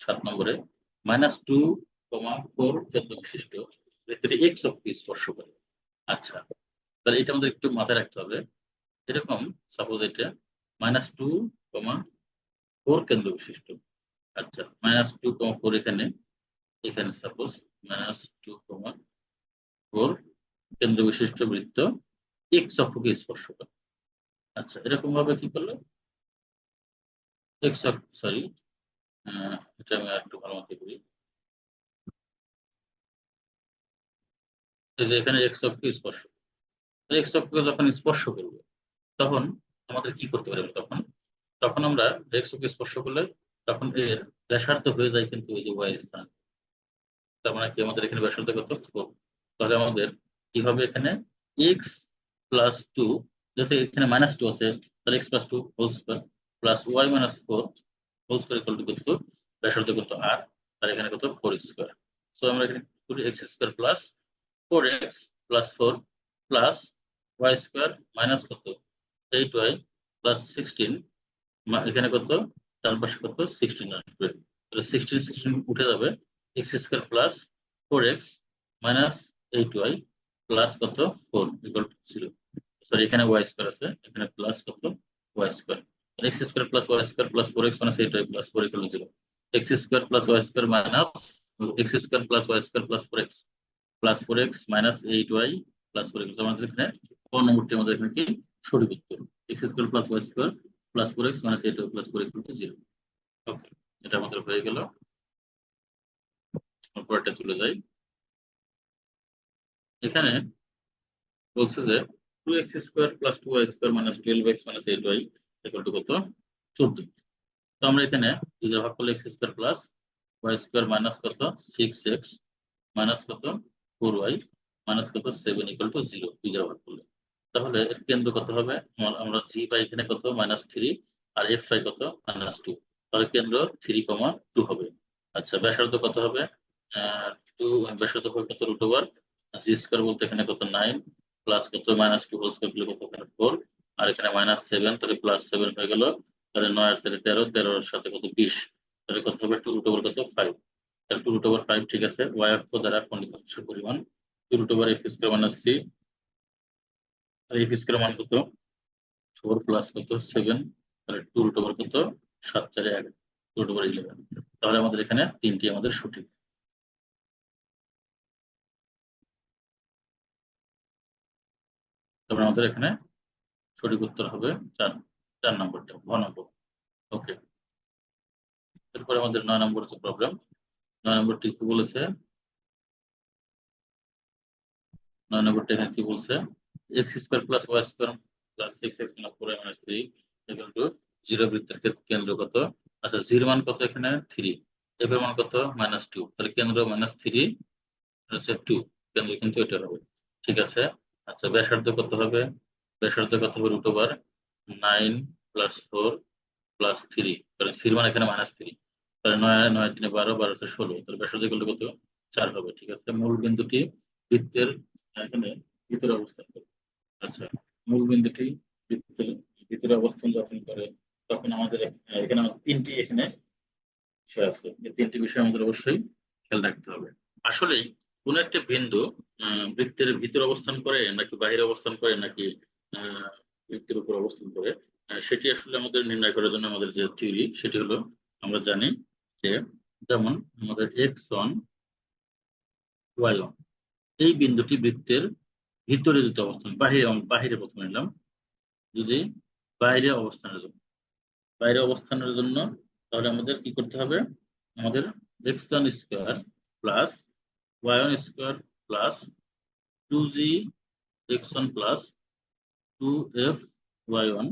সাত নম্বরে minus two comma four কেন্দ্র বিশিষ্ট বৃত্তটি এক্স অক্ষকে স্পর্শ করে। আচ্ছা তাহলে এটা আমাদের একটু মাথায় রাখতে হবে। এরকম সাপোজ এটা মাইনাস টু কমা ফোর কেন্দ্র বিশিষ্ট আচ্ছা মাইনাস টু কমা ফোর এখানে এখানে suppose minus two comma four কেন্দ্র বিশিষ্ট বৃত্ত এক্স অক্ষকে স্পর্শ করে। আচ্ছা এরকম ভাবে কি করল? এক্স সরি এটা আমি একটু ভালো মতো করি। এই যে এখানে এক্স অক্ষকে স্পর্শ। এক্স অক্ষকে যখন স্পর্শ করবে, তখন আমাদের কি করতে পারবে তখন? তখন আমরা এক্স অক্ষকে স্পর্শ করলে তখন এর ব্যাসার্ধ হয়ে যায় কিন্তু ওই যে ওয়াই স্থান। তার মানে কি? আমাদের এখানে ব্যাসার্ধ কত? ফোর তাহলে আমাদের কি হবে এখানে? এক্স প্লাস টু যেহেতু এখানে মাইনাস টু আছে, তাহলে X plus two whole square plus Y minus four whole square equal to কত ব্যাসার্ধ কত আর আর এখানে কত? ফোর স্কোয়ার সো আমরা এখানে করি X square plus four X plus four plus Y square minus কত? এইট ওয়াই প্লাস সিক্সটিন এখানে কত? ডান পাশে কত? সিক্সটিন আসবে। তাহলে সিক্সটিন সিক্সটিন উঠে যাবে। X square plus four x minus eight y plus কত? Four equal to zero sorry এখানে ওয়াই স্কোয়ার আছে। এখানে প্লাস কত? Y square x square plus y square plus four x minus eight y plus four equal zero x square plus y square minus x square plus y square plus four x plus four x minus eight y plus four আমাদের এখানে কোন নম্বরটি আমাদের এখানে কি? সঠিক উত্তর। X square plus y square plus four x minus eight y plus four equal zero okay এটা আমাদের হয়ে গেল। পরেরটা চলে যাই। এখানে বলছে যে two x square plus two y square minus twelve x minus eight y equal to কত চোদ্দ। তো আমরা এখানে দুই ভাগ করলে x square plus y square minus কত সিক্স মাইনাস কত? ফোর ওয়াই মাইনাস কত? সেভেন ইকুয়াল টু জিরো দুই ভাগ করলে তাহলে এর কেন্দ্র কত হবে? আমরা জি পাই এখানে কত? মাইনাস থ্রি আর এফ পাই কত? মাইনাস টু তাহলে কেন্দ্র থ্রি কমা টু হবে। আচ্ছা ব্যাসার্ধ কত হবে? টু ব্যাসার্ধ হবে কত? রুট ওভার জি স্কোয়ার বলতে এখানে কত? নাইন প্লাস কত? মাইনাস টু হোল স্কোয়ার কত? এখানে আর এখানে মাইনাস সেভেন তাহলে প্লাস সেভেন হয়ে গেল। তাহলে নয় আর সাথে তেরো তেরোর সাথে কত বিশ? তাহলে কত হবে? টু রুট ওভার কত? ফাইভ তাহলে টু রুট ওভার ফাইভ ঠিক আছে। ওয়াই অক্ষ দ্বারা খণ্ডিত পরিমাণ। Two root over f square minus c f square মান কত? ফোর প্লাস কত? সেভেন তাহলে টু রুট ওভার কত? সাত চারে এক। টু রুট ওভার ইলেভেন তাহলে আমাদের এখানে তিনটি আমাদের সঠিক। তারপরে আমাদের এখানে সঠিক উত্তর হবে চার চার নম্বরটা ঘ নম্বর। ওকে এরপরে আমাদের নয় নম্বর হচ্ছে প্রবলেম নয় নম্বরটি কি বলেছে? নয় নম্বরটা এখানে কি বলছে? X square plus y square plus six x plus four minus three equal to zero বৃত্তের কেন্দ্র কত? আচ্ছা জিরো মান কত এখানে? থ্রি এফ এর মান কত? মাইনাস টু তাহলে কেন্দ্র মাইনাস থ্রি হচ্ছে টু কেন্দ্র কিন্তু এটা হবে। ঠিক আছে? আচ্ছা ব্যাসার্ধ কত হবে? ব্যাসার্ধ কত হবে root over nine plus four plus three তাহলে সির মান এখানে মাইনাস থ্রি তাহলে নয় নয়, তিনে বারো বারো ষোলো। তাহলে ব্যাসার্ধ করলে কত? চার হবে, ঠিক আছে? মূল বিন্দুটি বৃত্তের এখানে ভিতরে অবস্থান করবে আচ্ছা মূল বিন্দুটি বৃত্তের ভিতরে অবস্থান যখন করে, তখন আমাদের এখানে তিনটি এখানে বিষয় আছে। এই তিনটি বিষয় আমাদের অবশ্যই খেয়াল রাখতে হবে। আসলেই কোন একটা বিন্দু বৃত্তের ভিতরে অবস্থান করে নাকি বাহিরে অবস্থান করে নাকি বৃত্তের উপর অবস্থান করে। সেটি আসলে আমাদের নির্ণয় করার জন্য আমাদের যে থিওরি সেটি হলো আমরা জানি যে যেমন আমাদের এক্স ওয়ান ওয়াই ওয়ান এই বিন্দুটি বৃত্তের ভিতরে যদি অবস্থান, বাহিরে বাহিরে প্রথমে নিলাম, যদি বাইরে অবস্থানের জন্য, বাইরে অবস্থানের জন্য, তাহলে আমাদের কি করতে হবে? আমাদের x one square plus y one square plus two g x one plus two f y one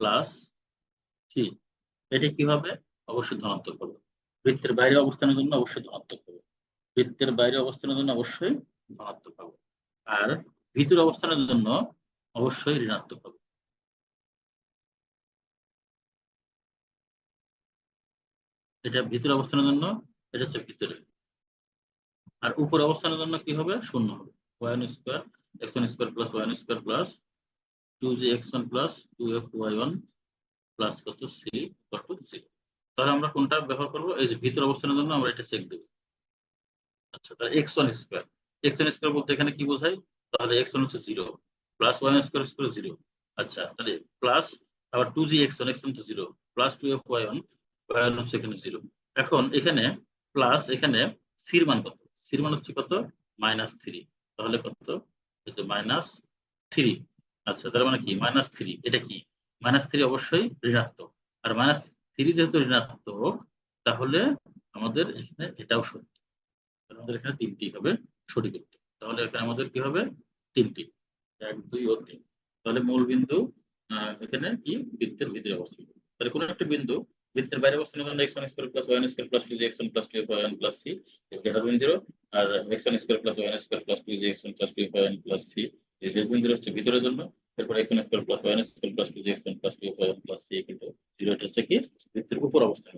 plus three এটি কি অবশ্যই ধনাত্মক হবে। বৃত্তের বাইরে অবস্থানের জন্য অবশ্যই ধনাত্মক হবে। বৃত্তের বাইরে অবস্থানের জন্য অবশ্যই ধনাত্মক হবে। আর ভিতর অবস্থানের জন্য অবশ্যই ঋণাত্মক হবে। এটা ভিতরে অবস্থানের জন্য, এটা হচ্ছে ভিতরে। আর উপর অবস্থানের জন্য কি হবে? শূন্য হবে। One square x one square plus one square plus two g x one plus কত? সি টু সি তাহলে আমরা কোনটা ব্যবহার করব? এই যে ভিতর অবস্থানের জন্য আমরা এটা চেক দেবো। আচ্ছা তাহলে x one square x one square বলতে এখানে কি বোঝায়? তাহলে এক্স ওয়ান হচ্ছে zero plus one square square zero আচ্ছা তাহলে প্লাস আবার two g x one x one তো zero plus two f y one y one হচ্ছে এখানে জিরো এখন এখানে প্লাস এখানে সির মান কত? সির মান হচ্ছে কত? মাইনাস থ্রি তাহলে কত? এই যে মাইনাস থ্রি আচ্ছা তার মানে কি? মাইনাস থ্রি এটা কি? মাইনাস থ্রি অবশ্যই ঋণাত্মক। আর মাইনাস থ্রি যেহেতু ঋণাত্মক, তাহলে আমাদের এখানে এটাও তাহলে আমাদের এখানে তিনটি হবে সঠিক উত্তর। তাহলে এখানে আমাদের কি হবে? তিনটি। এক, দুই ও তিন। তাহলে মূল বিন্দু এখানে কি? বৃত্তের ভিতরে অবস্থিত। তাহলে কোনো একটা বিন্দু বৃত্তের বাইরে অবস্থান করলে x one square plus one square plus two x one plus two one plus c is greater than zero R x one square plus one square plus two x one plus two one plus c হচ্ছে ভিতরের জন্য তারপর plus plus two plus two plus উপর অবস্থান